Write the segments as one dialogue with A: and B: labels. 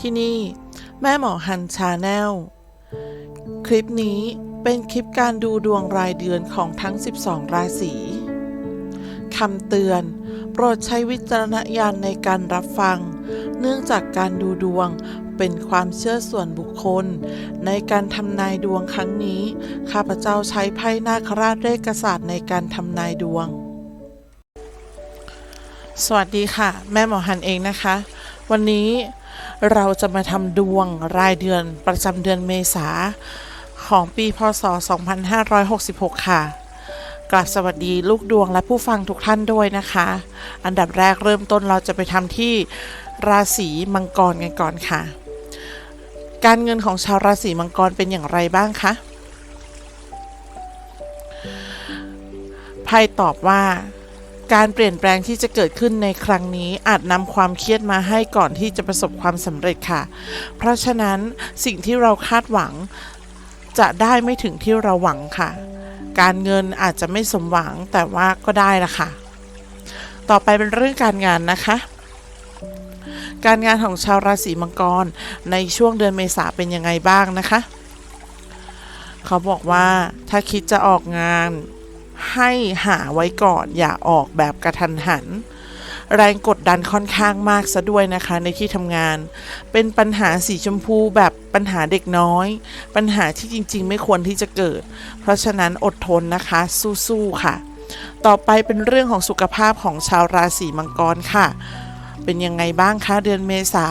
A: ที่นี่ แม่หมอฮันชาแนล คลิปนี้เป็นคลิปการดูดวงรายเดือนของทั้ง 12 ราศีคำเตือน โปรดใช้วิจารณญาณในการรับฟัง เนื่องจากการดูดวงเป็นความเชื่อส่วนบุคคล ในการทำนายดวงครั้งนี้ ข้าพเจ้าใช้ไพ่นาคราชเลขกษัตริย์ในการทำนายดวง สวัสดีค่ะ แม่หมอฮันเองนะคะ วันนี้ เราจะมาทำดวงรายเดือนประจำเดือนเมษาของปีพศ 2566 ค่ะกราบสวัสดีลูกดวงและผู้ฟังทุกท่านด้วยนะคะ อันดับแรกเริ่มต้นเราจะไปทำที่ราศีมังกรกันก่อนค่ะ การเงินของชาวราศีมังกรเป็นอย่างไรบ้างคะไพ่ตอบว่า การเปลี่ยนแปลงที่จะเกิดขึ้นในครั้งนี้อาจนำความเครียดมาให้ก่อนที่จะประสบความสำเร็จค่ะ เพราะฉะนั้นสิ่งที่เราคาดหวังจะได้ไม่ถึงที่เราหวังค่ะ การเงินอาจจะไม่สมหวังแต่ว่าก็ได้ละค่ะ ต่อไปเป็นเรื่องการงานนะคะการงานของชาวราศีมังกรในช่วงเดือนเมษาเป็นยังไงบ้างนะคะ เขาบอกว่าถ้าคิดจะออกงาน ให้หาไว้ก่อนอย่าออกแบบกระทันหัน แรงกดดันค่อนข้างมากซะด้วยนะคะในที่ทำงาน เป็นปัญหาสีชมพูแบบปัญหาเด็กน้อย ปัญหาที่จริงๆ ไม่ควรที่จะเกิด เพราะฉะนั้นอดทนนะคะ สู้ๆค่ะ ต่อไปเป็นเรื่องของสุขภาพของชาวราศีมังกรค่ะ เป็นยังไงบ้างคะเดือนเมษา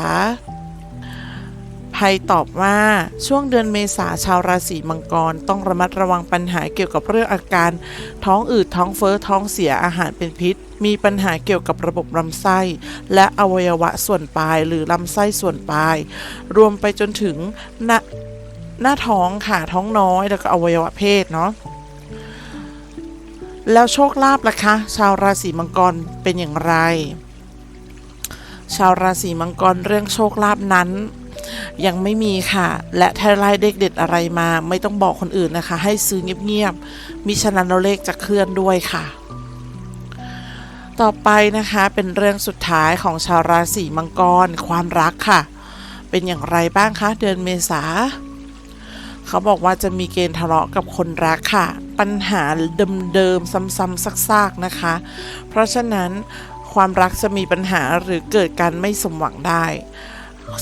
A: ไพ่ตอบว่าช่วงเดือนเมษาชาวราศีมังกรต้องระมัดระวังปัญหาเกี่ยวกับเรื่องอาการ ท้องอืดท้องเฟ้อท้องเสียอาหารเป็นพิษ มีปัญหาเกี่ยวกับระบบลำไส้ และอวัยวะส่วนปลายหรือลำไส้ส่วนปลาย รวมไปจนถึงหน้าหน้าท้องค่ะท้องน้อยแล้วก็อวัยวะเพศเนาะแล้วโชคลาภล่ะคะ ชาวราศีมังกรเป็นอย่างไร ชาวราศีมังกรเรื่องโชคลาภนั้น ยังไม่มีค่ะ และถ้าไล่เด็กเด็ดอะไรมา ไม่ต้องบอกคนอื่นนะคะ ให้ซื้อเงียบๆมิฉะนั้นเราเลขจะเคลื่อนด้วยค่ะ ต่อไปนะคะเป็นเรื่องสุดท้ายของชาวราศีมังกร ความรักค่ะ เป็นอย่างไรบ้างคะเดือนเมษาเขาบอกว่าจะมีเกณฑ์ทะเลาะกับคนรักค่ะ ปัญหาเดิมๆซ้ำๆซากๆนะคะ เพราะฉะนั้นความรักจะมีปัญหาหรือเกิดการไม่สมหวังได้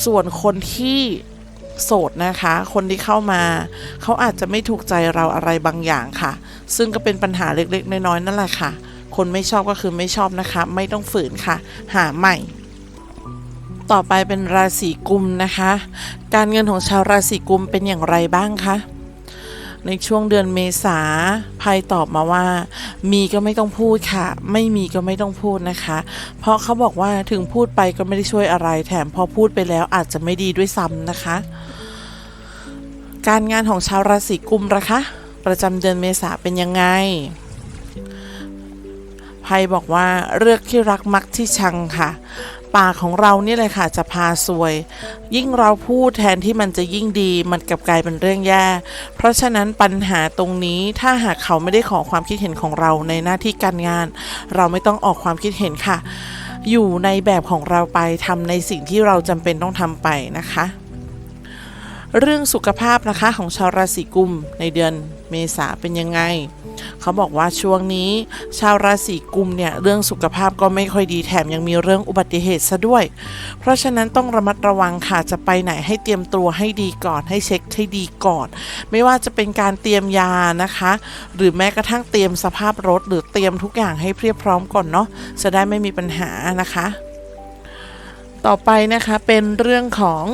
A: ส่วนคนที่โสดนะคะ คนที่เข้ามา เขาอาจจะไม่ถูกใจเราอะไรบางอย่างค่ะ ซึ่งก็เป็นปัญหาเล็กๆ น้อยๆนั่นแหละค่ะ คนไม่ชอบก็คือไม่ชอบนะคะ ไม่ต้องฝืนค่ะ หาใหม่ ต่อไปเป็นราศีกุมนะคะ การเงินของชาวราศีกุมเป็นอย่างไรบ้างคะ ในช่วงเดือนเมษาไพ่ตอบมาว่า มีก็ไม่ต้องพูดค่ะ ไม่มีก็ไม่ต้องพูดนะคะ เพราะเขาบอกว่าถึงพูดไปก็ไม่ได้ช่วยอะไร แถมพอพูดไปแล้วอาจจะไม่ดีด้วยซ้ำนะคะ การงานของชาวราศีกุมนะคะ ประจำเดือนเมษาเป็นยังไง ไพ่บอกว่าเลือกที่รักมักที่ชังค่ะ ปากของเรานี่เลยค่ะจะพาซวย ยิ่งเราพูดแทนที่มันจะยิ่งดีมันกลับกลายเป็นเรื่องแย่ เพราะฉะนั้นปัญหาตรงนี้ถ้าหากเขาไม่ได้ขอความคิดเห็นของเราในหน้าที่การงาน เราไม่ต้องออกความคิดเห็นค่ะ อยู่ในแบบของเราไปทำในสิ่งที่เราจำเป็นต้องทำไปนะคะเรื่องสุขภาพนะคะของชาวราศีกุมในเดือนเมษาเป็นยังไง เขาบอกว่าช่วงนี้ ชาวราศีกุมเนี่ยเรื่องสุขภาพก็ไม่ค่อยดีแถมยังมีเรื่องอุบัติเหตุซะด้วย เพราะฉะนั้นต้องระมัดระวังค่ะจะไปไหนให้เตรียมตัวให้ดีก่อน ให้เช็คให้ดีก่อน ไม่ว่าจะเป็นการเตรียมยานะคะ หรือแม้กระทั่งเตรียมสภาพรถ หรือเตรียมทุกอย่างให้เพียบพร้อมก่อนเนาะจะได้ไม่มีปัญหานะคะ ต่อไปนะคะเป็นเรื่องของ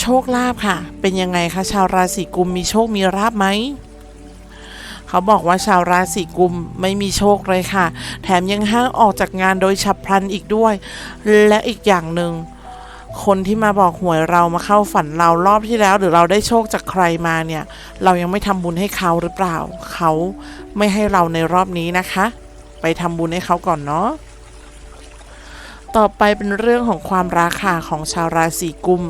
A: โชคลาภค่ะ เป็นยังไงคะชาวราศีกุมมีโชคมีลาภไหม เขาบอกว่าชาวราศีกุมไม่มีโชคเลยค่ะ แถมยังห้างออกจากงานโดยฉับพลันอีกด้วย และอีกอย่างหนึ่งคนที่มาบอกหวยเรามาเข้าฝันเรารอบที่แล้ว หรือเราได้โชคจากใครมาเนี่ย เรายังไม่ทำบุญให้เขาหรือเปล่า เขาไม่ให้เราในรอบนี้นะคะ ไปทำบุญให้เขาก่อนเนาะต่อไปเป็นเรื่องของความรักค่ะของชาวราศีกุม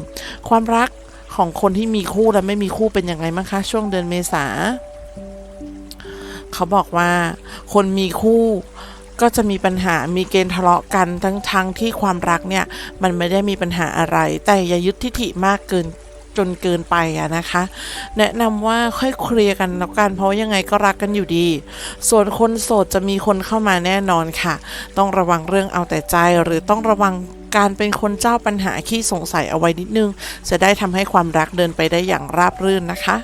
A: ความรักของคนที่มีคู่และไม่มีคู่เป็นยังไงบ้างคะช่วงเดือนเมษา เขาบอกว่า คนมีคู่ก็จะมีปัญหา มีเกณฑ์ทะเลาะกันทั้งทั้งที่ความรักเนี่ยมันไม่ได้มีปัญหาอะไร แต่อย่ายึดทิฐิมากเกินจนเกินไปอะนะคะ แนะนำว่าค่อยเคลียร์กันแล้วกันเพราะยังไงก็รักกันอยู่ดี ส่วนคนโสดจะมีคนเข้ามาแน่นอนค่ะ ต้องระวังเรื่องเอาแต่ใจหรือต้องระวังการเป็นคนเจ้าปัญหาขี้สงสัยเอาไว้นิดนึง จะได้ทำให้ความรักเดินไปได้อย่างราบรื่นนะคะ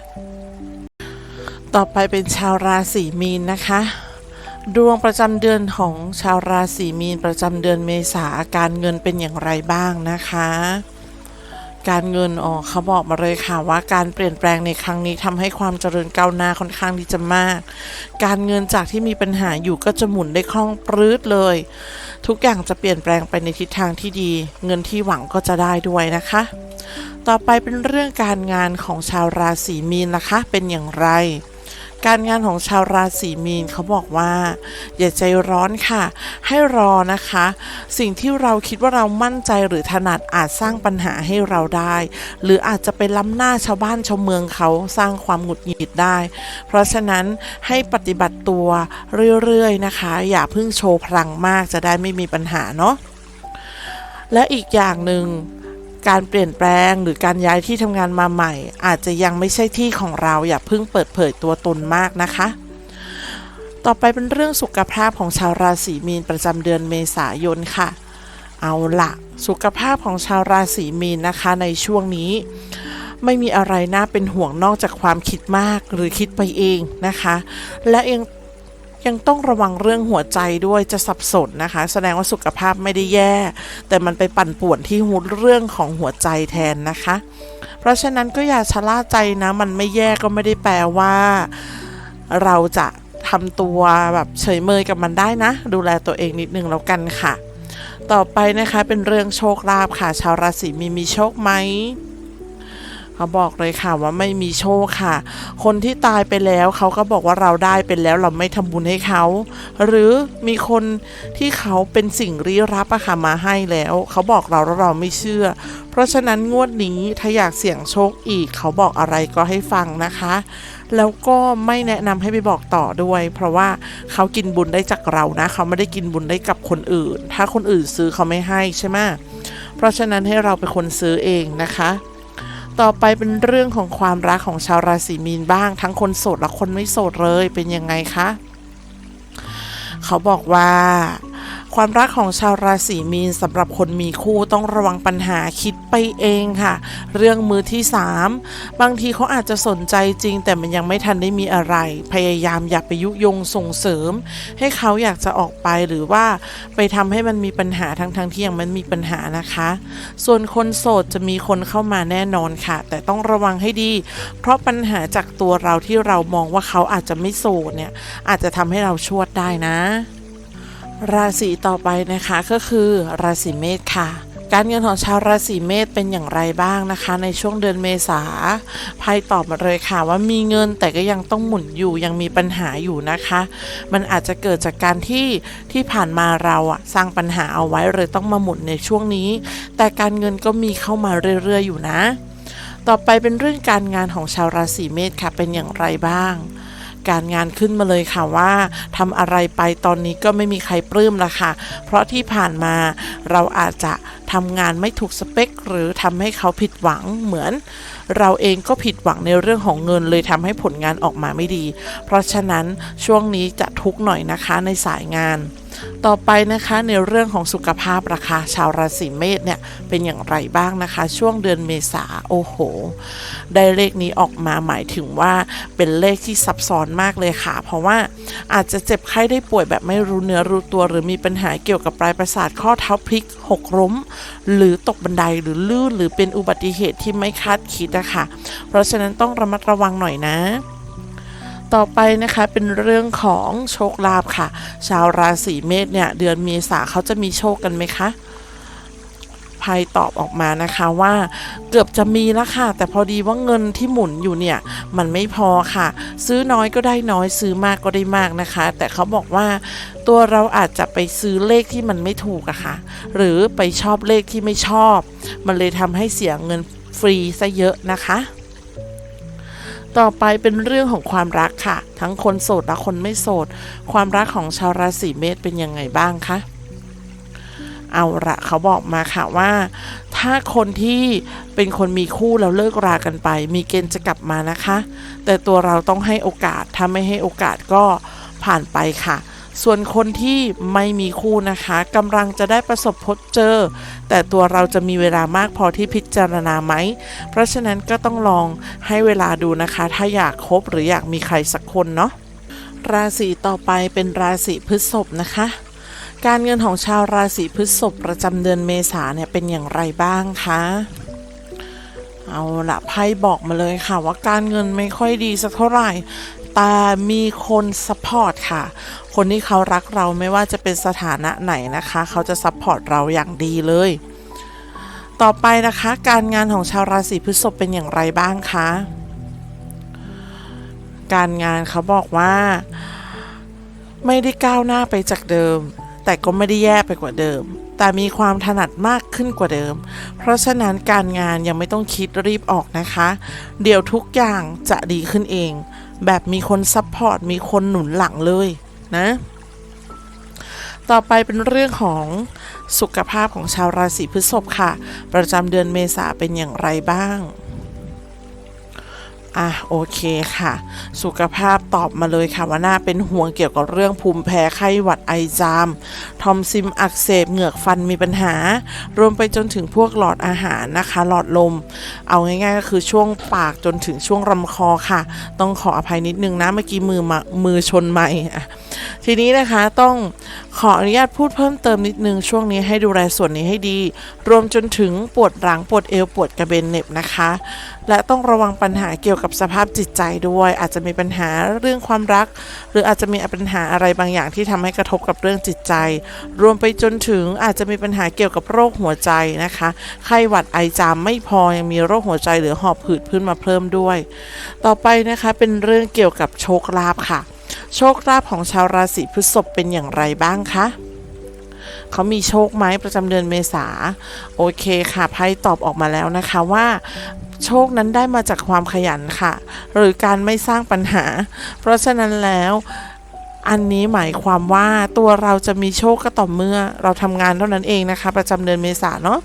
A: ต่อไปเป็นชาวราศีมีนนะคะ ดวงประจำเดือนของชาวราศีมีนประจำเดือนเมษาการเงินเป็นอย่างไรบ้างนะคะ การเงินอ๋อเขาบอกมาเลยค่ะว่าการเปลี่ยนแปลงในครั้งนี้ทำให้ความเจริญก้าวหน้าค่อนข้างที่จะมาก การเงินจากที่มีปัญหาอยู่ก็จะหมุนได้คล่องปรื้ดเลย ทุกอย่างจะเปลี่ยนแปลงไปในทิศทางที่ดี เงินที่หวังก็จะได้ด้วยนะคะ ต่อไปเป็นเรื่องการงานของชาวราศีมีนนะคะ เป็นอย่างไร การงานของชาวราศีมีนเขาบอกว่า อย่าใจร้อนค่ะ ให้รอนะคะ สิ่งที่เราคิดว่าเรามั่นใจหรือถนัดอาจสร้างปัญหาให้เราได้ หรืออาจจะไปล้ำหน้าชาวบ้านชาวเมืองเขาสร้างความหงุดหงิดได้ เพราะฉะนั้นให้ปฏิบัติตัวเรื่อยๆนะคะ อย่าเพิ่งโชว์พลังมากจะได้ไม่มีปัญหาเนาะและอีกอย่างหนึ่ง การเปลี่ยนแปลงหรือการย้ายที่ทำงานมาใหม่ อาจจะยังไม่ใช่ที่ของเราอย่าเพิ่งเปิดเผยตัวตนมากนะคะ ต่อไปเป็นเรื่องสุขภาพของชาวราศีมีนประจำเดือนเมษายนค่ะ เอาละสุขภาพของชาวราศีมีนนะคะในช่วงนี้ ไม่มีอะไรน่าเป็นห่วงนอกจากความคิดมากหรือคิดไปเองนะคะ และยัง ยังต้องระวังเรื่องหัวใจด้วยจะสับสนนะคะ แสดงว่าสุขภาพไม่ได้แย่ แต่มันไปปั่นป่วนที่หูเรื่องของหัวใจแทนนะคะ เพราะฉะนั้นก็อย่าชะล่าใจนะ มันไม่แย่ก็ไม่ได้แปลว่า เราจะทำตัวแบบเฉยเมยกับมันได้นะ ดูแลตัวเองนิดนึงแล้วกันค่ะ ต่อไปนะคะเป็นเรื่องโชคลาภค่ะ ชาวราศีมีมีโชคไหม เขาบอกเลยค่ะว่าไม่มีโชคค่ะ คนที่ตายไปแล้วเขาก็บอกว่าเราได้เป็นแล้วเราไม่ทำบุญให้เขา หรือมีคนที่เขาเป็นสิ่งลี้ลับอะค่ะมาให้แล้ว เขาบอกเราแล้วเราไม่เชื่อ เพราะฉะนั้นงวดนี้ถ้าอยากเสี่ยงโชคอีก เขาบอกอะไรก็ให้ฟังนะคะ แล้วก็ไม่แนะนำให้ไปบอกต่อด้วย เพราะว่าเขากินบุญได้จากเรานะ เขาไม่ได้กินบุญได้กับคนอื่น ถ้าคนอื่นซื้อเขาไม่ให้ใช่ไหมเพราะฉะนั้นให้เราเป็นคนซื้อเองนะคะ ต่อไปเป็นเรื่องของความรักของชาวราศีมีนบ้าง ทั้งคนโสดและคนไม่โสดเลยเป็นยังไงคะ เขาบอกว่า ความรักของชาวราศีมีนสำหรับคนมีคู่ต้องระวังปัญหาคิดไปเองค่ะ เรื่องมือที่สามบางทีเขาอาจจะสนใจจริง แต่มันยังไม่ทันได้มีอะไร พยายามอย่าไปยุยงส่งเสริม ให้เขาอยากจะออกไปหรือว่าไปทำให้มันมีปัญหาทั้งๆทที่ยังมันมีปัญหานะคะ ส่วนคนโสดจะมีคนเข้ามาแน่นอนค่ะ แต่ต้องระวังให้ดี เพราะปัญหาจากตัวเราที่เรามองว่าเขาอาจจะไม่โสดเนี่ยอาจจะทำให้เราชวดได้นะ ราศีต่อไปนะคะก็คือราศีเมษค่ะ การเงินของชาวราศีเมษเป็นอย่างไรบ้างนะคะ ในช่วงเดือนเมษาไพ่ตอบมาเลยค่ะว่ามีเงินแต่ก็ยังต้องหมุนอยู่ยังมีปัญหาอยู่นะคะ มันอาจจะเกิดจากการที่ที่ผ่านมาเราอะสร้างปัญหาเอาไว้เลยต้องมาหมุนในช่วงนี้ แต่การเงินก็มีเข้ามาเรื่อยๆอยู่นะ ต่อไปเป็นเรื่องการงานของชาวราศีเมษค่ะเป็นอย่างไรบ้าง การงานขึ้นมาเลยค่ะว่าทำอะไรไปตอนนี้ก็ไม่มีใครปลื้มละค่ะ เพราะที่ผ่านมาเราอาจจะทำงานไม่ถูกสเปค หรือทำให้เขาผิดหวังเหมือน เราเองก็ผิดหวังในเรื่องของเงินเลยทำให้ผลงานออกมาไม่ดี เพราะฉะนั้นช่วงนี้จะทุกข์หน่อยนะคะในสายงาน ต่อไปนะคะในเรื่องของสุขภาพราคาชาวราศีเมษเนี่ยเป็นอย่างไรบ้างนะคะ ช่วงเดือนเมษาโอ้โห ได้เลขนี้ออกมาหมายถึงว่าเป็นเลขที่ซับซ้อนมากเลยค่ะ เพราะว่าอาจจะเจ็บไข้ได้ป่วยแบบไม่รู้เนื้อรู้ตัว หรือมีปัญหาเกี่ยวกับปลายประสาทข้อเท้าพลิกหกล้ม หรือตกบันไดหรือลื่นหรือเป็นอุบัติเหตุที่ไม่คาดคิดนะคะเพราะฉะนั้นต้องระมัดระวังหน่อยนะ ต่อไปนะคะเป็นเรื่องของโชคลาภค่ะ ชาวราศีเมษเนี่ยเดือนเมษาเขาจะมีโชคกันไหมคะไพ่ตอบออกมานะคะว่าเกือบจะมีแล้วค่ะ แต่พอดีว่าเงินที่หมุนอยู่เนี่ย มันไม่พอค่ะ ซื้อน้อยก็ได้น้อยซื้อมากก็ได้มากนะคะ แต่เขาบอกว่าตัวเราอาจจะไปซื้อเลขที่มันไม่ถูกอะค่ะ หรือไปชอบเลขที่ไม่ชอบ มันเลยทำให้เสียเงินฟรีซะเยอะนะคะ ต่อไปเป็นเรื่องของความรักค่ะ ทั้งคนโสดและคนไม่โสด ความรักของชาวราศีเมษเป็นยังไงบ้างคะเอาละเขาบอกมาค่ะว่า ถ้าคนที่เป็นคนมีคู่แล้วเลิกรากันไป มีเกณฑ์จะกลับมานะคะ แต่ตัวเราต้องให้โอกาสถ้าไม่ให้โอกาสก็ผ่านไปค่ะ ส่วนคนที่ไม่มีคู่นะคะกำลังจะได้ประสบพบเจอ แต่ตัวเราจะมีเวลามากพอที่พิจารณาไหม เพราะฉะนั้นก็ต้องลองให้เวลาดูนะคะ ถ้าอยากคบหรืออยากมีใครสักคนเนาะราศีต่อไปเป็นราศีพฤษภนะคะการเงินของชาวราศีพฤษภประจำเดือนเมษาเนี่ยเป็นอย่างไรบ้างคะ เอาละไพ่บอกมาเลยค่ะว่าการเงินไม่ค่อยดีสักเท่าไหร่ แต่มีคนซัพพอร์ตค่ะ คนที่เขารักเราไม่ว่าจะเป็นสถานะไหนนะคะ เขาจะซัพพอร์ตเราอย่างดีเลย ต่อไปนะคะ การงานของชาวราศีพฤษภเป็นอย่างไรบ้างคะ การงานเขาบอกว่า ไม่ได้ก้าวหน้าไปจากเดิม แต่ก็ไม่ได้แย่ไปกว่าเดิม แต่มีความถนัดมากขึ้นกว่าเดิม เพราะฉะนั้นการงานยังไม่ต้องคิดรีบออกนะคะ เดี๋ยวทุกอย่างจะดีขึ้นเอง แบบมีคนซัพพอร์ตมีคนหนุนหลังเลยนะ ต่อไปเป็นเรื่องของสุขภาพของชาวราศีพฤษภค่ะ ประจำเดือนเมษาเป็นอย่างไรบ้าง อะโอเคค่ะ สุขภาพตอบมาเลยค่ะว่าน่าเป็นห่วงเกี่ยวกับเรื่องภูมิแพ้ไข้หวัดไอจาม ทอมซิมอักเสบเหงือกฟันมีปัญหา รวมไปจนถึงพวกหลอดอาหารนะคะ หลอดลม เอาง่ายๆก็คือช่วงปากจนถึงช่วงลำคอค่ะ ต้องขออภัยนิดนึงนะเมื่อกี้มือมามือชนไม่ทีนี้นะคะต้องขออนุญาตพูดเพิ่มเติมนิดนึงช่วงนี้ให้ดูแลส่วนนี้ให้ดี รวมจนถึงปวดหลังปวดเอวปวดกระเบนเน็บนะคะ และต้องระวังปัญหาเกี่ยวกับสภาพจิตใจด้วย อาจจะมีปัญหาเรื่องความรัก หรืออาจจะมีปัญหาอะไรบางอย่างที่ทำให้กระทบกับเรื่องจิตใจ รวมไปจนถึงอาจจะมีปัญหาเกี่ยวกับโรคหัวใจนะคะไข้หวัดไอจามไม่พอยังมีโรคหัวใจหรือหอบหืดขึ้นมาเพิ่มด้วย ต่อไปนะคะเป็นเรื่องเกี่ยวกับโชคลาภค่ะ โชคลาภของชาวราศีพฤษภเป็นอย่างไรบ้างคะเขามีโชคไหมประจำเดือนเมษาโอเคค่ะไพ่ตอบออกมาแล้วนะคะว่า โชคนั้นได้มาจากความขยันค่ะ หรือการไม่สร้างปัญหา เพราะฉะนั้นแล้วอันนี้หมายความว่าตัวเราจะมีโชคก็ต่อเมื่อเราทำงานเท่านั้นเองนะคะ ประจำเดือนเมษาเนาะ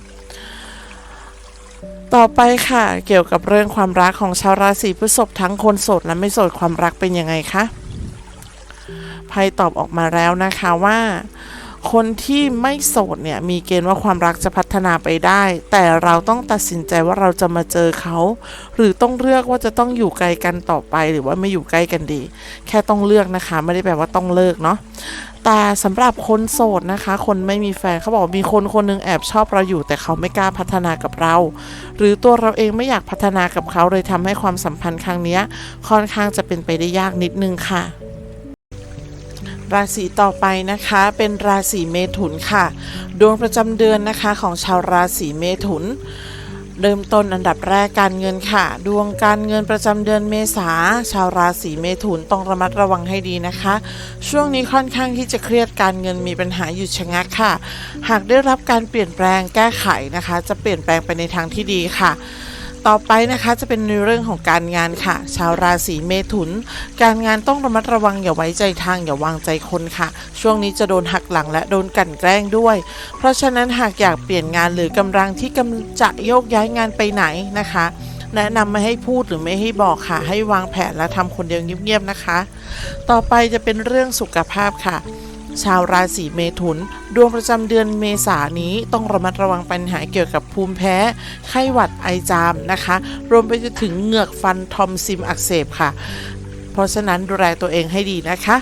A: ต่อไปค่ะ เกี่ยวกับเรื่องความรักของชาวราศีพฤษภทั้งคนโสดและไม่โสดความรักเป็นยังไงคะไพ่ตอบออกมาแล้วนะคะว่า คนที่ไม่โสดเนี่ยมีเกณฑ์ว่าความรักจะพัฒนาไปได้ แต่เราต้องตัดสินใจว่าเราจะมาเจอเขา หรือต้องเลือกว่าจะต้องอยู่ไกลกันต่อไปหรือว่าไม่อยู่ใกล้กันดี แค่ต้องเลือกนะคะ ไม่ได้แปลว่าต้องเลิกเนาะแต่สำหรับคนโสดนะคะ คนไม่มีแฟนเขาบอกมีคนคนหนึงแอบชอบเราอยู่ แต่เขาไม่กล้าพัฒนากับเรา หรือตัวเราเองไม่อยากพัฒนากับเขาเลยทำให้ความสัมพันธ์ครั้งนี้ค่อนข้างจะเป็นไปได้ยากนิดนึงค่ะ ราศีต่อไปนะคะเป็นราศีเมถุนค่ะ ดวงประจำเดือนนะคะของชาวราศีเมถุน เริ่มต้นอันดับแรกการเงินค่ะ ดวงการเงินประจำเดือนเมษาชาวราศีเมถุนต้องระมัดระวังให้ดีนะคะ ช่วงนี้ค่อนข้างที่จะเครียดการเงินมีปัญหาหยุดชะงักค่ะ หากได้รับการเปลี่ยนแปลงแก้ไขนะคะ จะเปลี่ยนแปลงไปในทางที่ดีค่ะ ต่อไปนะคะจะเป็นในเรื่องของการงานค่ะ ชาวราศีเมถุน การงานต้องระมัดระวังอย่าไว้ใจทางอย่าวางใจคนค่ะ ช่วงนี้จะโดนหักหลังและโดนกั่นแกล้งด้วย เพราะฉะนั้นหากอยากเปลี่ยนงานหรือกำลังที่กำจะโยกย้ายงานไปไหนนะคะแนะนำไม่ให้พูดหรือไม่ให้บอกค่ะ ให้วางแผนและทำคนเดียวเงียบๆนะคะ ต่อไปจะเป็นเรื่องสุขภาพค่ะ ชาวราศีเมถุน ดวงประจำเดือนเมษานนี้ต้องระมัดระวังปัญหาเกี่ยวกับภูมิแพ้ ไข้หวัดไอจามนะคะ รวมไปจนถึงเหงือกฟันทอมซิมอักเสบค่ะ เพราะฉะนั้นดูแลตัวเองให้ดีนะคะ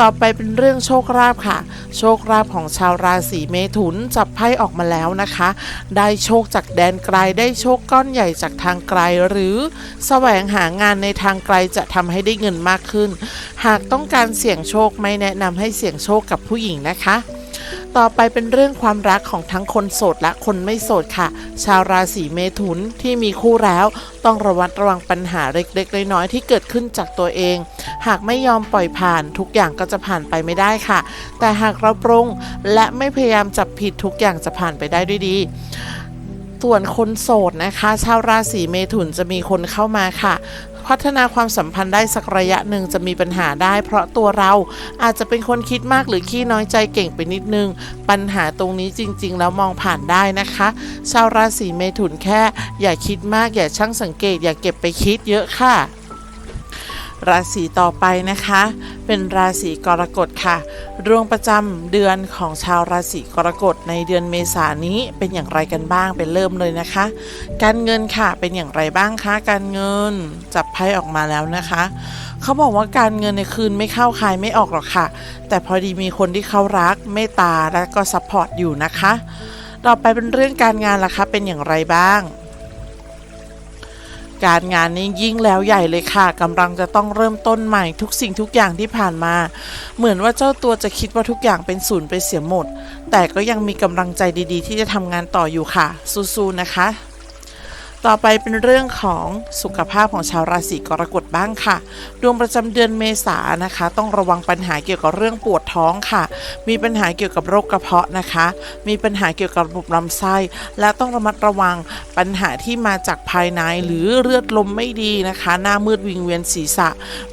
A: ต่อไปเป็นเรื่องโชคลาภค่ะ โชคลาภของชาวราศีเมถุนจับไพ่ออกมาแล้วนะคะ ได้โชคจากแดนไกลได้โชคก้อนใหญ่จากทางไกล หรือแสวงหางานในทางไกลจะทำให้ได้เงินมากขึ้น หากต้องการเสี่ยงโชคไม่แนะนำให้เสี่ยงโชคกับผู้หญิงนะคะ ต่อไปเป็นเรื่องความรักของทั้งคนโสดและคนไม่โสดค่ะ ชาวราศีเมถุนที่มีคู่แล้ว ต้องระวัดระวังปัญหาเล็กๆน้อยๆที่เกิดขึ้นจากตัวเอง หากไม่ยอมปล่อยผ่านทุกอย่างก็จะผ่านไปไม่ได้ค่ะ แต่หากเราปรงและไม่พยายามจับผิดทุกอย่างจะผ่านไปได้ด้วยดี ส่วนคนโสดนะคะ ชาวราศีเมถุนจะมีคนเข้ามาค่ะ พัฒนาความสัมพันธ์ได้สักระยะหนึ่งจะมีปัญหาได้ เพราะตัวเราอาจจะเป็นคนคิดมากหรือขี้น้อยใจเก่งไปนิดนึง ปัญหาตรงนี้จริง ๆ แล้วมองผ่านได้นะคะ ชาวราศีเมถุนแค่ อย่าคิดมากอย่าช่างสังเกต อย่าเก็บไปคิดเยอะค่ะ ราศีต่อไปนะคะ เป็นราศีกรกฎค่ะดวงประจำเดือนของชาวราศีกรกฎในเดือนเมษานนี้เป็นอย่างไรกันบ้างเป็นเริ่มเลยนะคะ การเงินค่ะเป็นอย่างไรบ้างคะการเงินจับไพ่ออกมาแล้วนะคะ เขาบอกว่าการเงินในคืนไม่เข้าคายไม่ออกหรอกค่ะ แต่พอดีมีคนที่เขารักเมตตาและก็ซัพพอร์ตอยู่นะคะ ต่อไปเป็นเรื่องการงานล่ะคะเป็นอย่างไรบ้าง การงานนี้ยิ่งแล้วใหญ่เลยค่ะกำลังจะต้องเริ่มต้นใหม่ทุกสิ่งทุกอย่างที่ผ่านมา เหมือนว่าเจ้าตัวจะคิดว่าทุกอย่างเป็นศูนย์ไปเสียหมด แต่ก็ยังมีกำลังใจดีๆ ที่จะทำงานต่ออยู่ค่ะสู้ๆนะคะ ต่อไปเป็นเรื่องของสุขภาพของชาวราศีกรกฎบ้างค่ะ ดวงประจำเดือนเมษานนะคะ ต้องระวังปัญหาเกี่ยวกับเรื่องปวดท้องค่ะ มีปัญหาเกี่ยวกับโรคกระเพาะนะคะ มีปัญหาเกี่ยวกับระบบลำไส้ และต้องระมัดระวังปัญหาที่มาจากภายในหรือเลือดลมไม่ดีนะคะ หน้ามืดวิงเวียนศีรษะ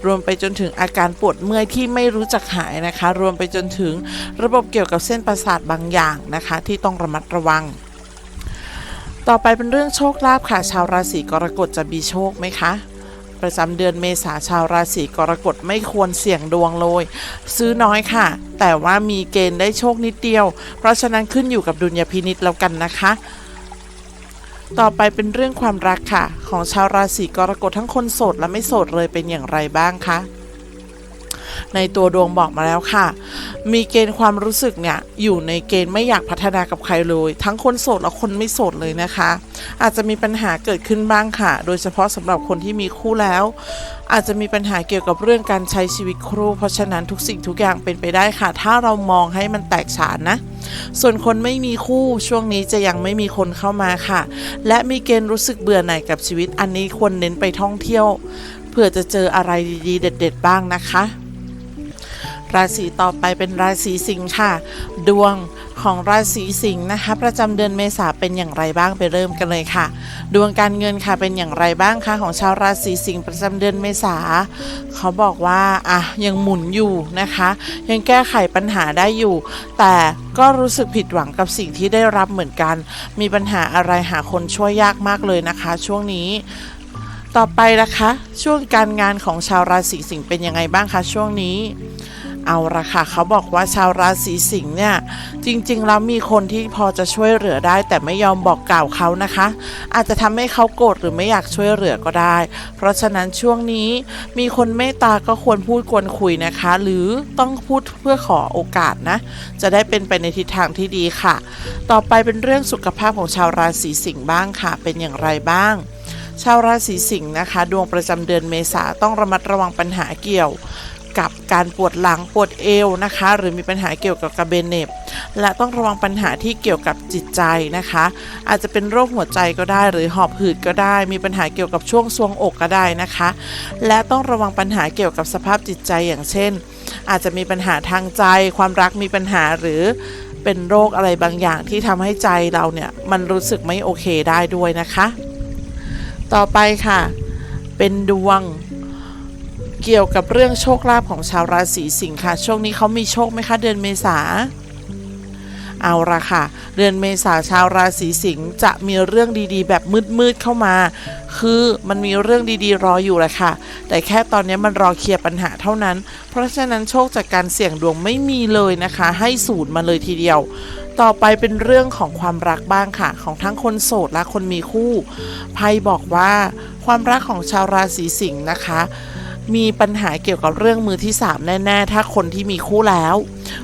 A: รวมไปจนถึงอาการปวดเมื่อยที่ไม่รู้จักหายนะคะ รวมไปจนถึงระบบเกี่ยวกับเส้นประสาทบางอย่างนะคะ ที่ต้องระมัดระวัง ต่อไปเป็นเรื่องโชคลาภค่ะ ชาวราศีกรกฎจะมีโชคไหมคะประจำเดือนเมษาชาวราศีกรกฎไม่ควรเสี่ยงดวงเลย ซื้อน้อยค่ะ แต่ว่ามีเกณฑ์ได้โชคนิดเดียว เพราะฉะนั้นขึ้นอยู่กับดุลยพินิษแล้วกันนะคะ ต่อไปเป็นเรื่องความรักค่ะ ของชาวราศีกรกฎทั้งคนโสดและไม่โสดเลยเป็นอย่างไรบ้างคะ ในตัวดวงบอกมาแล้วค่ะ มีเกณฑ์ความรู้สึกเนี่ยอยู่ในเกณฑ์ไม่อยากพัฒนากับใครเลย ทั้งคนโสดและคนไม่โสดเลยนะคะ อาจจะมีปัญหาเกิดขึ้นบ้างค่ะ โดยเฉพาะสำหรับคนที่มีคู่แล้ว อาจจะมีปัญหาเกี่ยวกับเรื่องการใช้ชีวิตครูเพราะฉะนั้นทุกสิ่งทุกอย่างเป็นไปได้ค่ะ ถ้าเรามองให้มันแตกฉานนะส่วนคนไม่มีคู่ช่วงนี้จะยังไม่มีคนเข้ามาค่ะ และมีเกณฑ์รู้สึกเบื่อหน่ายกับชีวิตอันนี้ควรเน้นไปท่องเที่ยว เพื่อจะเจออะไรดีๆ เด็ด ๆ บ้างนะคะ ราศีต่อไปเป็นราศีสิงค์ค่ะ ดวงของราศีสิงห์นะคะ ประจำเดือนเมษาเป็นอย่างไรบ้างไปเริ่มกันเลยค่ะ ดวงการเงินค่ะเป็นอย่างไรบ้างคะของชาวราศีสิงห์ประจำเดือนเมษาเขาบอกว่าอะยังหมุนอยู่นะคะ ยังแก้ไขปัญหาได้อยู่ แต่ก็รู้สึกผิดหวังกับสิ่งที่ได้รับเหมือนกัน มีปัญหาอะไรหาคนช่วยยากมากเลยนะคะ ช่วงนี้ต่อไปนะคะ ช่วงการงานของชาวราศีสิงห์เป็นยังไงบ้างคะช่วงนี้ เอาละค่ะเขาบอกว่าชาวราศีสิงห์เนี่ย จริงๆแล้วมีคนที่พอจะช่วยเหลือได้ แต่ไม่ยอมบอกกล่าวเขานะคะ อาจจะทำให้เขาโกรธหรือไม่อยากช่วยเหลือก็ได้ เพราะฉะนั้นช่วงนี้มีคนเมตตาก็ควรพูดควรคุยนะคะ หรือต้องพูดเพื่อขอโอกาสนะ จะได้เป็นไปในทิศทางที่ดีค่ะ ต่อไปเป็นเรื่องสุขภาพของชาวราศีสิงห์บ้างค่ะ เป็นอย่างไรบ้างชาวราศีสิงห์นะคะ ดวงประจำเดือนเมษาต้องระมัดระวังปัญหาเกี่ยว กับการปวดหลังปวดเอวนะคะ หรือมีปัญหาเกี่ยวกับกระเบนเน็บและต้องระวังปัญหาที่เกี่ยวกับจิตใจนะคะ อาจจะเป็นโรคหัวใจก็ได้ หรือหอบหืดก็ได้ มีปัญหาเกี่ยวกับช่วงทรวงอกก็ได้นะคะ และต้องระวังปัญหาเกี่ยวกับสภาพจิตใจอย่างเช่น อาจจะมีปัญหาทางใจ ความรักมีปัญหาหรือเป็นโรคอะไรบางอย่างที่ทำให้ใจเราเนี่ยมันรู้สึกไม่โอเคได้ด้วยนะคะ ต่อไปค่ะ เป็นดวง เกี่ยวกับเรื่องโชคลาภของชาวราศีสิงค์ค่ะ ช่วงนี้เขามีโชคไหมคะเดือนเมษาเอาละค่ะ เดือนเมษาชาวราศีสิงห์จะมีเรื่องดีๆ แบบมืดๆเข้ามา คือมันมีเรื่องดีๆรออยู่แหละค่ะ แต่แค่ตอนนี้มันรอเคลียร์ปัญหาเท่านั้น เพราะฉะนั้นโชคจากการเสี่ยงดวงไม่มีเลยนะคะ ให้ศูนย์มาเลยทีเดียว ต่อไปเป็นเรื่องของความรักบ้างค่ะ ของทั้งคนโสดและคนมีคู่ไพ่บอกว่า ความรักของชาวราศีสิงห์นะคะ มีปัญหาเกี่ยวกับเรื่องมือที่ 3 แน่ๆ ถ้าคนที่มีคู่แล้ว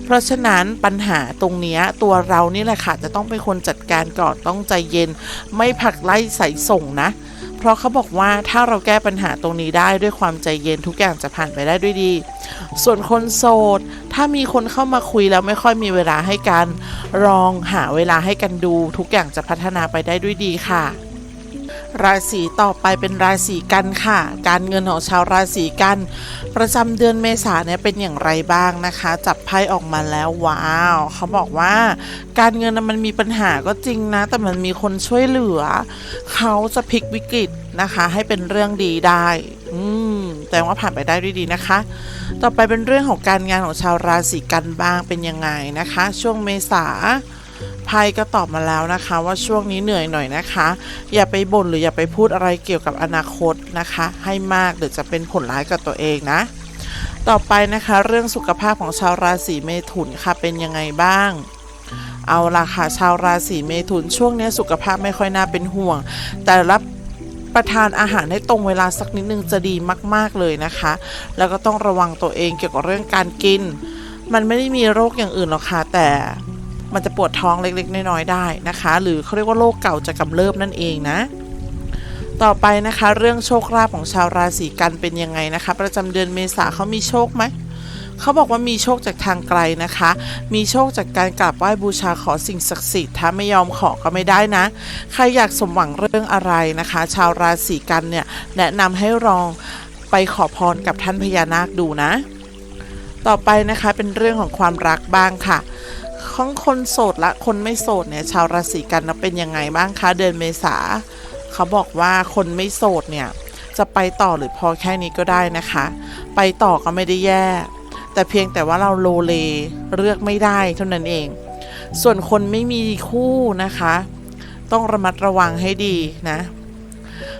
A: เพราะฉะนั้นปัญหาตรงนี้ตัวเรานี่แหละค่ะ จะต้องเป็นคนจัดการก่อนต้องใจเย็น ไม่ผลักไล่ใส่ส่งนะ เพราะเขาบอกว่าถ้าเราแก้ปัญหาตรงนี้ได้ด้วยความใจเย็นทุกอย่างจะผ่านไปได้ด้วยดี ส่วนคนโสด ถ้ามีคนเข้ามาคุยแล้วไม่ค่อยมีเวลาให้กันลองหาเวลาให้กันดู ทุกอย่างจะพัฒนาไปได้ด้วยดีค่ะ ราศีต่อไปเป็นราศีกันค่ะ การเงินของชาวราศีกัน ประจำเดือนเมษาเนี่ยเป็นอย่างไรบ้างนะคะ จับไพ่ออกมาแล้วว้าว เขาบอกว่า การเงินมันมีปัญหาก็จริงนะ แต่มันมีคนช่วยเหลือ เขาจะพลิกวิกฤตนะคะ ให้เป็นเรื่องดีได้อืมแต่ว่าผ่านไปได้ด้วยดีนะคะ ต่อไปเป็นเรื่องของการงานของชาวราศีกันบ้างเป็นยังไงนะคะ ช่วงเมษา ไพ่ก็ตอบมาแล้วนะคะ ว่าช่วงนี้เหนื่อยหน่อยนะคะ อย่าไปบ่นหรืออย่าไปพูดอะไรเกี่ยวกับอนาคตนะคะ ให้มากเดี๋ยวจะเป็นผลร้ายกับตัวเองนะ ต่อไปนะคะเรื่องสุขภาพของชาวราศีเมถุนค่ะเป็นยังไงบ้างเอาล่ะค่ะชาวราศีเมถุนช่วงนี้สุขภาพไม่ค่อยน่าเป็นห่วง แต่รับประทานอาหารให้ตรงเวลาสักนิดนึงจะดีมาก ๆเลยนะคะ แล้วก็ต้องระวังตัวเองเกี่ยวกับเรื่องการกิน มันไม่ได้มีโรคอย่างอื่นหรอกค่ะแต่ มันจะปวดท้องเล็กๆน้อยๆได้นะคะ หรือเขาเรียกว่าโรคเก่าจะกำเริบนั่นเองนะ ต่อไปนะคะ เรื่องโชคลาภของชาวราศีกันเป็นยังไงนะคะ ประจำเดือนเมษาเขามีโชคไหมเขาบอกว่ามีโชคจากทางไกลนะคะ มีโชคจากการกราบไหว้บูชาขอสิ่งศักดิ์สิทธิ์ ถ้าไม่ยอมขอก็ไม่ได้นะ ใครอยากสมหวังเรื่องอะไรนะคะ ชาวราศีกันเนี่ยแนะนำให้ลองไปขอพรกับท่านพญานาคดูนะ ต่อไปนะคะเป็นเรื่องของความรักบ้างค่ะ ของคนโสดและคนไม่โสดเนี่ยชาวราศีกันนะเป็นยังไงบ้างคะเดือนเมษาเขาบอกว่าคนไม่โสดเนี่ยจะไปต่อหรือพอแค่นี้ก็ได้นะคะ ไปต่อก็ไม่ได้แย่ แต่เพียงแต่ว่าเราโลเลเลือกไม่ได้เท่านั้นเอง ส่วนคนไม่มีคู่นะคะ ต้องระมัดระวังให้ดีนะ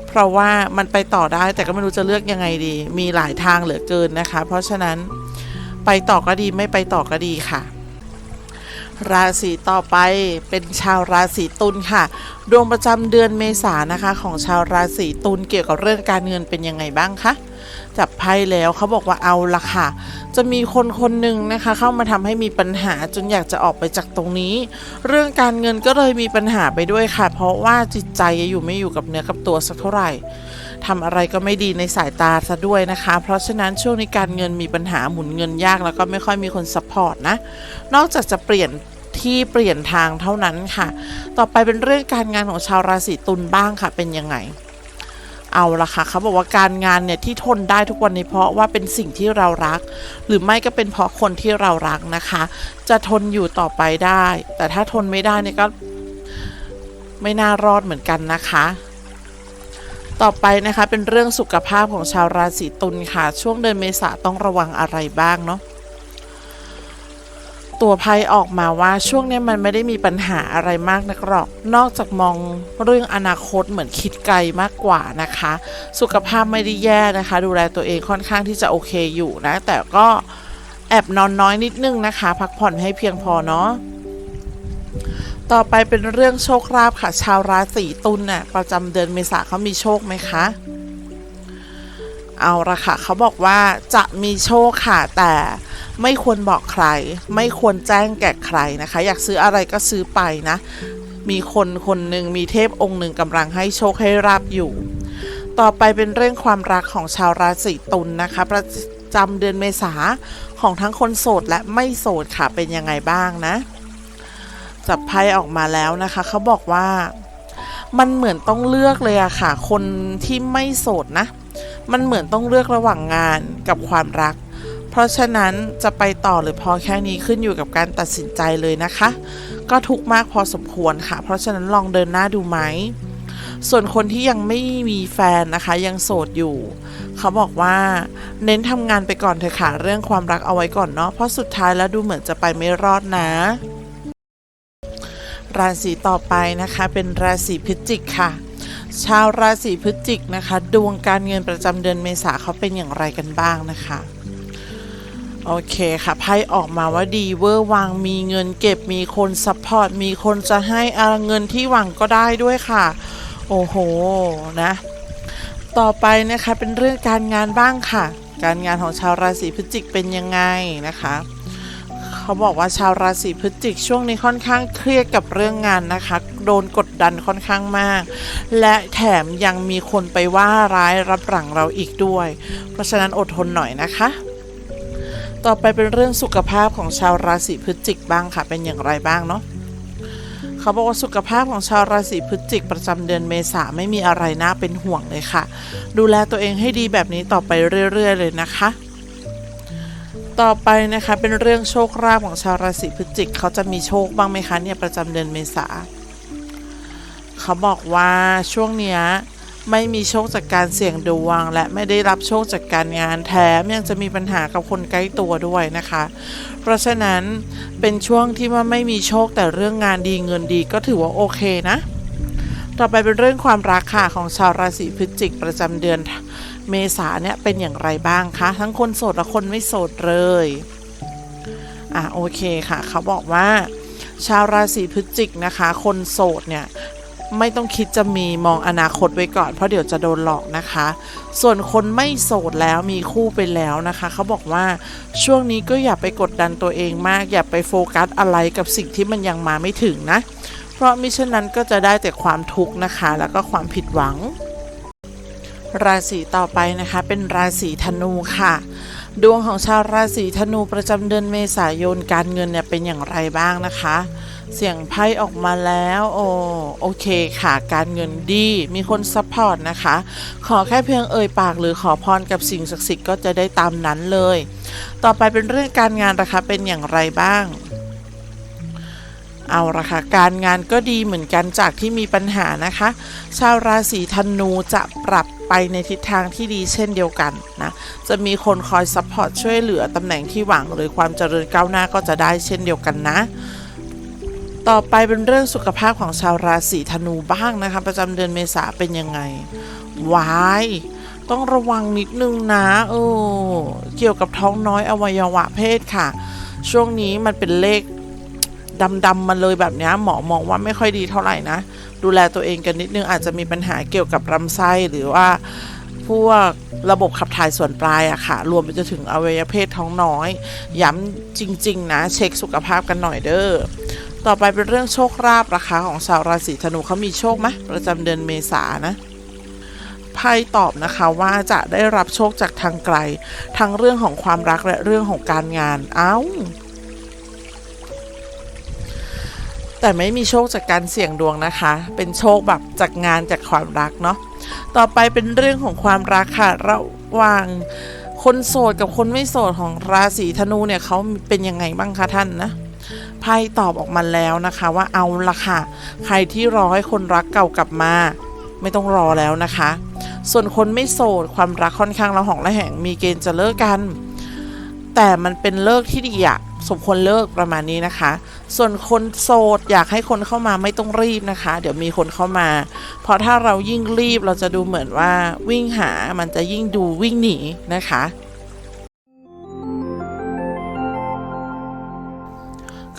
A: เพราะว่ามันไปต่อได้แต่ก็ไม่รู้จะเลือกยังไงดี มีหลายทางเหลือเกินนะคะ เพราะฉะนั้นไปต่อก็ดีไม่ไปต่อก็ดีค่ะ ราศีต่อไปเป็นชาวราศีตุลค่ะ ดวงประจำเดือนเมษานะคะของชาวราศีตุลเกี่ยวกับเรื่องการเงินเป็นยังไงบ้างคะจับไพ่แล้วเขาบอกว่าเอาละค่ะ จะมีคนคนหนึ่งนะคะ เข้ามาทำให้มีปัญหาจนอยากจะออกไปจากตรงนี้ เรื่องการเงินก็เลยมีปัญหาไปด้วยค่ะ เพราะว่าจิตใจอยู่ไม่อยู่กับเนื้อกับตัวสักเท่าไหร่ ทำอะไรก็ไม่ดีในสายตาซะด้วยนะคะ เพราะฉะนั้นช่วงนี้การเงินมีปัญหาหมุนเงินยากแล้วก็ไม่ค่อยมีคนซัพพอร์ตนะ นอกจากจะเปลี่ยนที่เปลี่ยนทางเท่านั้นค่ะ ต่อไปเป็นเรื่องการงานของชาวราศีตุลบ้างค่ะ เป็นยังไง เอาละค่ะเขาบอกว่าการงานเนี่ยที่ทนได้ทุกวันนี้เพราะว่าเป็นสิ่งที่เรารัก หรือไม่ก็เป็นเพราะคนที่เรารักนะคะ จะทนอยู่ต่อไปได้ แต่ถ้าทนไม่ได้เนี่ยก็ไม่น่ารอดเหมือนกันนะคะ ต่อไปนะคะเป็นเรื่องสุขภาพของชาวราศีตุลค่ะ ช่วงเดือนเมษาต้องระวังอะไรบ้างเนาะตัวไพ่ออกมาว่าช่วงนี้มันไม่ได้มีปัญหาอะไรมากนักหรอก นอกจากมองเรื่องอนาคตเหมือนคิดไกลมากกว่านะคะ สุขภาพไม่ได้แย่นะคะ ดูแลตัวเองค่อนข้างที่จะโอเคอยู่นะ แต่ก็แอบนอนน้อยนิดนึงนะคะ พักผ่อนให้เพียงพอเนาะ ต่อไปเป็นเรื่องโชคลาภค่ะ ชาวราศีตุลน่ะประจำเดือนเมษาเขามีโชคไหมคะ เอาละค่ะเขาบอกว่าจะมีโชคค่ะแต่ไม่ควรบอกใคร ไม่ควรแจ้งแก่ใครนะคะ อยากซื้ออะไรก็ซื้อไปนะ มีคนคนหนึ่งมีเทพองค์หนึ่งกำลังให้โชคให้ราบอยู่ ต่อไปเป็นเรื่องความรักของชาวราศีตุลนะคะประจำเดือนเมษาของทั้งคนโสดและไม่โสดค่ะเป็นยังไงบ้างนะ จับไพ่ออกมาแล้วนะคะ เขาบอกว่ามันเหมือนต้องเลือกเลยอะค่ะ คนที่ไม่โสดนะ มันเหมือนต้องเลือกระหว่างงานกับความรัก เพราะฉะนั้นจะไปต่อหรือพอแค่นี้ขึ้นอยู่กับการตัดสินใจเลยนะคะ ก็ทุกมากพอสมควรค่ะ เพราะฉะนั้นลองเดินหน้าดูไหม ส่วนคนที่ยังไม่มีแฟนนะคะ ยังโสดอยู่ เขาบอกว่า เน้นทำงานไปก่อนเถอะค่ะเรื่องความรักเอาไว้ก่อนเนาะเพราะสุดท้ายแล้วดูเหมือนจะไปไม่รอดนะ ราศีต่อไปนะคะเป็นราศีพฤศจิกค่ะ ชาวราศีพฤศจิกนะคะ ดวงการเงินประจำเดือนเมษาเขาเป็นอย่างไรกันบ้างนะคะโอเคค่ะไพ่ออกมาว่าดีเวอร์วังมีเงินเก็บมีคนซัพพอร์ตมีคนจะให้อาเงินที่หวังก็ได้ด้วยค่ะ โอ้โหนะ ต่อไปนะคะเป็นเรื่องการงานบ้างค่ะ การงานของชาวราศีพฤศจิกเป็นยังไงนะคะ เขาบอกว่าชาวราศีพฤศจิกช่วงนี้ค่อนข้างเครียดกับเรื่องงานนะคะ โดนกดดันค่อนข้างมาก และแถมยังมีคนไปว่าร้ายรับหลังเราอีกด้วย เพราะฉะนั้นอดทนหน่อยนะคะ ต่อไปเป็นเรื่องสุขภาพของชาวราศีพฤศจิกบ้างค่ะ เป็นอย่างไรบ้างเนาะเขาบอกว่าสุขภาพของชาวราศีพฤศจิกประจำเดือนเมษาไม่มีอะไรน่าเป็นห่วงเลยค่ะ ดูแลตัวเองให้ดีแบบนี้ต่อไปเรื่อย ๆ เลยนะคะ ต่อไปนะคะเป็นเรื่องโชคลาภของชาวราศีพฤศจิกเขาจะมีโชคบ้างไหมคะเนี่ยประจำเดือนเมษาเขาบอกว่าช่วงเนี้ยไม่มีโชคจากการเสี่ยงดวง และไม่ได้รับโชคจากการงานแถมยังจะมีปัญหากับคนใกล้ตัวด้วยนะคะ เพราะฉะนั้นเป็นช่วงที่ว่าไม่มีโชคแต่เรื่องงานดีเงินดีก็ถือว่าโอเคนะ ต่อไปเป็นเรื่องความรักค่ะของชาวราศีพฤศจิกประจำเดือน เมษาเนี่ยเป็นอย่างไรบ้างคะ ทั้งคนโสดและคนไม่โสดเลย อะโอเคค่ะ เขาบอกว่า ชาวราศีพฤศจิกนะคะ คนโสดเนี่ยไม่ต้องคิดจะมีมองอนาคตไว้ก่อนเพราะเดี๋ยวจะโดนหลอกนะคะ ส่วนคนไม่โสดแล้วมีคู่ไปแล้วนะคะ เขาบอกว่าช่วงนี้ก็อย่าไปกดดันตัวเองมาก อย่าไปโฟกัสอะไรกับสิ่งที่มันยังมาไม่ถึงนะ เพราะมิฉะนั้นก็จะได้แต่ความทุกข์นะคะ แล้วก็ความผิดหวัง ราศีต่อไปนะคะเป็นราศีธนูค่ะ ดวงของชาวราศีธนูประจำเดือนเมษายนการเงินเนี่ยเป็นอย่างไรบ้างนะคะ เสียงไพ่ออกมาแล้วโอ้โอเคค่ะ การเงินดีมีคนซัพพอร์ตนะคะ ขอแค่เพียงเอ่ยปากหรือขอพรกับสิ่งศักดิ์สิทธิ์ก็จะได้ตามนั้นเลย ต่อไปเป็นเรื่องการงานนะคะเป็นอย่างไรบ้างเอาละค่ะการงานก็ดีเหมือนกันจากที่มีปัญหานะคะ ชาวราศีธนูจะปรับ ไปในทิศทางที่ดีเช่นเดียวกันนะจะมีคนคอยซัพพอร์ตช่วยเหลือตำแหน่งที่หวังหรือความเจริญก้าวหน้าก็จะได้เช่นเดียวกันนะต่อไปเป็นเรื่องสุขภาพของชาวราศีธนูบ้างนะคะ ประจำเดือนเมษาเป็นยังไงวายต้องระวังนิดนึงนะเออเกี่ยวกับท้องน้อยอวัยวะเพศค่ะ ช่วงนี้มันเป็นเลขดำๆมาเลยแบบนี้หมอมองว่าไม่ค่อยดีเท่าไหร่นะ ดูแลตัวเองกันนิดนึงอาจจะมีปัญหาเกี่ยวกับลำไส้หรือว่าพวกระบบขับถ่ายส่วนปลายอะค่ะ รวมไปจนถึงอวัยวะเพศท้องน้อย ย้ำจริง ๆ นะ เช็คสุขภาพกันหน่อยเด้อต่อไปเป็นเรื่องโชคลาภราคาของชาวราศีธนูเขามีโชคไหมประจำเดือนเมษานะไพ่ตอบนะคะว่าจะได้รับโชคจากทางไกล ทั้งเรื่องของความรักและเรื่องของการงานเอ้า แต่ไม่มีโชคจากการเสี่ยงดวงนะคะ เป็นโชคแบบจากงานจากความรักเนาะต่อไปเป็นเรื่องของความรักค่ะระหว่างคนโสดกับคนไม่โสดของราศีธนูเนี่ยเขาเป็นยังไงบ้างคะท่านนะไพ่ตอบออกมาแล้วนะคะว่าเอาละค่ะ ใครที่รอให้คนรักเก่ากลับมา ไม่ต้องรอแล้วนะคะ ส่วนคนไม่โสดความรักค่อนข้างระหองระแหงมีเกณฑ์จะเลิกกัน แต่มันเป็นเลิกที่ดีอะสมควรเลิกประมาณนี้นะคะ ส่วนคนโสดอยากให้คนเข้ามาไม่ต้องรีบนะคะ เดี๋ยวมีคนเข้ามา เพราะถ้าเรายิ่งรีบเราจะดูเหมือนว่าวิ่งหามันจะยิ่งดูวิ่งหนีนะคะ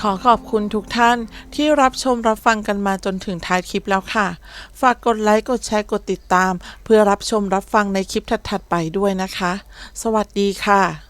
A: ขอขอบคุณทุกท่านที่รับชมรับฟังกันมาจนถึงท้ายคลิปแล้วค่ะ ฝากกดไลค์ กดแชร์ กดติดตาม เพื่อรับชมรับฟังในคลิปถัด ๆ ไปด้วยนะคะ สวัสดีค่ะ